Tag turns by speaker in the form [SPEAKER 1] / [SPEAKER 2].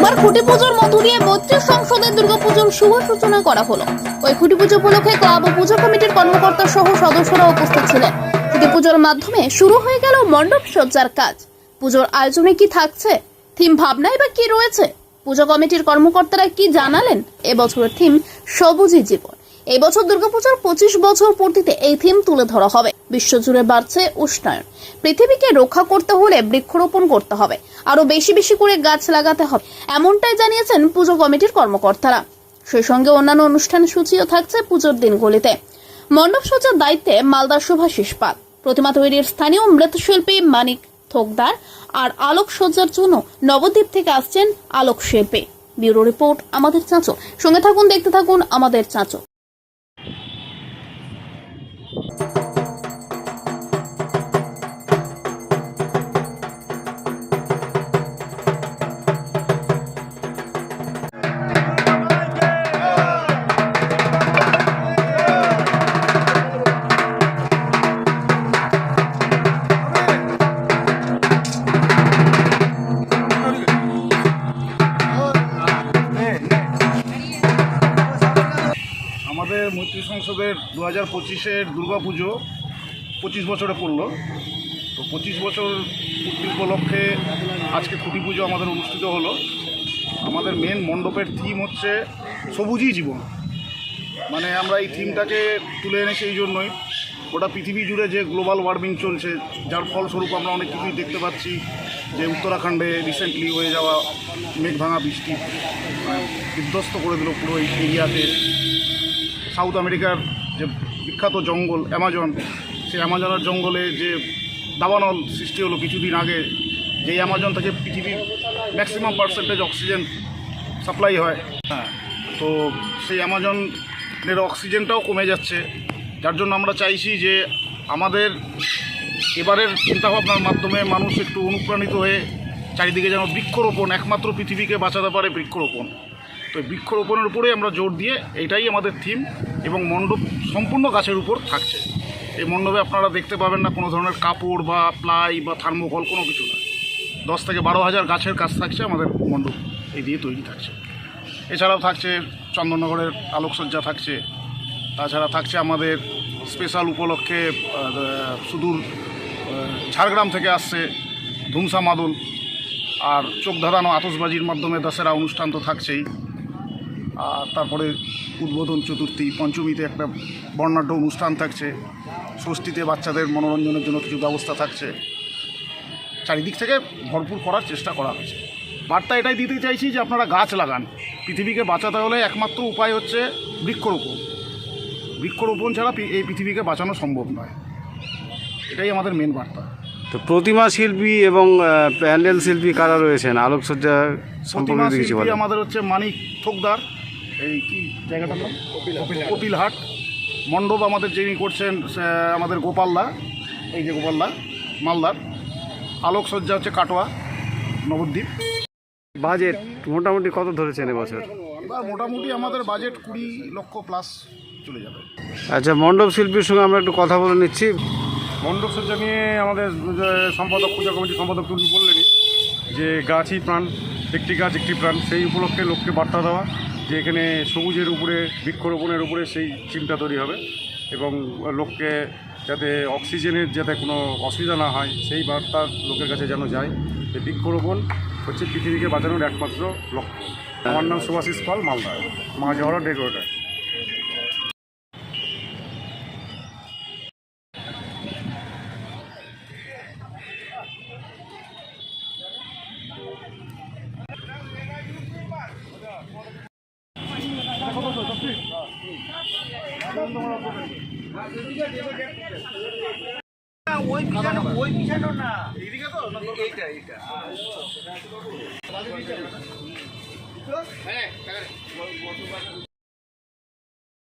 [SPEAKER 1] সোমবার খুঁটি পুজোর মধ্য দিয়ে বত্রিশ সংসদের দুর্গাপুজোর শুভ সূচনা করা হলো। ওই খুঁটি পুজো উপলক্ষে ক্লাব ও পুজো কমিটির কর্মকর্তা সহ সদস্যরা উপস্থিত ছিলেন। খুঁটি পুজোর মাধ্যমে শুরু হয়ে গেল মণ্ডপ সজ্জার কাজ। পুজোর আয়োজনে কি থাকছে? থিম ভাবনায় বা কি রয়েছে? পুজো কমিটির কর্মকর্তারা কি জানালেন? এবছরের থিম সবুজই জীবন। এই বছর দুর্গাপূজার পঁচিশ বছর পূর্তিতে এই থিম তুলে ধরা হবে। বিশ্বজুড়ে বাড়ছে উষ্ণায়ন। পৃথিবীকে রক্ষা করতে হলে বৃক্ষরোপণ করতে হবে। আরও বেশি বেশি করে গাছ লাগাতে হবে। এমনটাই জানিয়েছেন পুজো কমিটির কর্মকর্তারা। সেই সঙ্গে অন্যান্য অনুষ্ঠান সূচিও থাকছে পুজোর দিনগুলিতে। মণ্ডপ সজ্জার দায়িত্বে মালদার শুভাশিস পাল। প্রতিমা তৈরির স্থানীয় মৃৎশিল্পী মানিক থোকদার আর আলোক সজ্জার জন্য নবদ্বীপ থেকে আসছেন আলোক শিল্পী ব্যুরো রিপোর্ট আমাদের চাঁচো সঙ্গে থাকুন, দেখতে থাকুন আমাদের চাঁচো
[SPEAKER 2] আমাদের মৈত্রী সংসদের দু হাজার পঁচিশের দুর্গা পুজো পঁচিশ বছরে পড়ল। তো পঁচিশ বছর পূর্তি উপলক্ষে আজকে খুঁটি পুজো আমাদের অনুষ্ঠিত হলো। আমাদের মেন মণ্ডপের থিম হচ্ছে সবুজই জীবন। মানে আমরা এই থিমটাকে তুলে এনেছি এই জন্যই গোটা পৃথিবী জুড়ে যে গ্লোবাল ওয়ার্মিং চলছে, যার ফলস্বরূপ আমরা অনেক কিছুই দেখতে পাচ্ছি। যে উত্তরাখণ্ডে রিসেন্টলি হয়ে যাওয়া মেঘভাঙা বৃষ্টি মানে বিধ্বস্ত করে দিল পুরো এই এরিয়াতে। সাউথ আমেরিকার যে বিখ্যাত জঙ্গল, অ্যামাজন, সেই অ্যামাজনের জঙ্গলে যে দাবানল সৃষ্টি হলো কিছুদিন আগে, যেই অ্যামাজন থেকে পৃথিবীর ম্যাক্সিমাম পার্সেন্টেজ অক্সিজেন সাপ্লাই হয়। হ্যাঁ তো সেই অ্যামাজনের অক্সিজেনটাও কমে যাচ্ছে। যার জন্য আমরা চাইছি যে আমাদের এবারের চিন্তাভাবনার মাধ্যমে মানুষ একটু অনুপ্রাণিত হয়ে চারিদিকে যেন বৃক্ষরোপণ, একমাত্র পৃথিবীকে বাঁচাতে পারে বৃক্ষরোপণ। তো বৃক্ষরোপণের উপরেই আমরা জোর দিয়ে এটাই আমাদের থিম এবং মণ্ডপ সম্পূর্ণ গাছের উপর থাকছে। এই মণ্ডপে আপনারা দেখতে পাবেন না কোনো ধরনের কাপড় বা প্লাই বা থার্মোকল, কোনো কিছু না। দশ থেকে বারো হাজার গাছের কাজ থাকছে আমাদের মণ্ডপ, এই দিয়ে তৈরি থাকছে। এছাড়াও থাকছে চন্দননগরের আলোকসজ্জা থাকছে। তাছাড়া থাকছে আমাদের স্পেশাল উপলক্ষে সুদূর ঝাড়গ্রাম থেকে আসছে ধুমসা মাদল। আর চোখ ধাঁধানো আতসবাজির মাধ্যমে দশেরা অনুষ্ঠান তো থাকছেই। আর তারপরে উদ্বোধন চতুর্থী পঞ্চমীতে একটা বর্ণাঢ্য অনুষ্ঠান থাকছে। ষষ্ঠীতে বাচ্চাদের মনোরঞ্জনের জন্য কিছু ব্যবস্থা থাকছে। চারিদিক থেকে ভরপুর করার চেষ্টা করা হয়েছে বার্তা এটাই দিতে চাইছি যে আপনারা গাছ লাগান। পৃথিবীকে বাঁচাতে হলে একমাত্র উপায় হচ্ছে বৃক্ষরোপণ। বৃক্ষরোপণ ছাড়া এই পৃথিবীকে বাঁচানো সম্ভব নয়। এটাই আমাদের মেন বার্তা।
[SPEAKER 3] তো প্রতিমা শিল্পী এবং প্যান্ডেল শিল্পী কারা রয়েছেন? আলোকসজ্জা সম্পর্কে কিছু বলেন।
[SPEAKER 2] আমাদের হচ্ছে মানিক থোকদার এই কি জায়গাটা কপিলহাট। মণ্ডপ আমাদের যিনি করছেন আমাদের গোপালদা এই যে গোপালদা মালদার। আলোকসজ্জা হচ্ছে কাটোয়া নবদ্বীপ।
[SPEAKER 3] বাজেট মোটামুটি কত ধরেছেন এবছর?
[SPEAKER 2] মোটামুটি আমাদের বাজেট কুড়ি লক্ষ প্লাস চলে যাবে।
[SPEAKER 3] আচ্ছা মণ্ডপ শিল্পীর সঙ্গে আমরা একটু কথা বলে নিচ্ছি।
[SPEAKER 4] মণ্ডপ সজ্জা নিয়ে আমাদের সম্পাদক, পূজা কমিটির সম্পাদক তুমি বললেনই যে গাছই প্রাণ, একটি গাছ একটি প্রাণ, সেই উপলক্ষে লোককে বার্তা দেওয়া যে এখানে সবুজের উপরে, বৃক্ষরোপণের উপরে সেই চিন্তা তৈরি হবে এবং লোককে যাতে অক্সিজেনের যাতে কোনো অসুবিধা না হয়, সেই বার্তা লোকের কাছে যেন যায়। যে বৃক্ষরোপণ হচ্ছে পৃথিবীকে বাঁচানোর একমাত্র লক্ষ্য। আমার নাম সুভাষিস পাল মালদা। মা জহরা ডেকোরেটার ওই বিষয়টা ওই বিষয়টা না এদিকে তো এইটা এইটা হ্যাঁ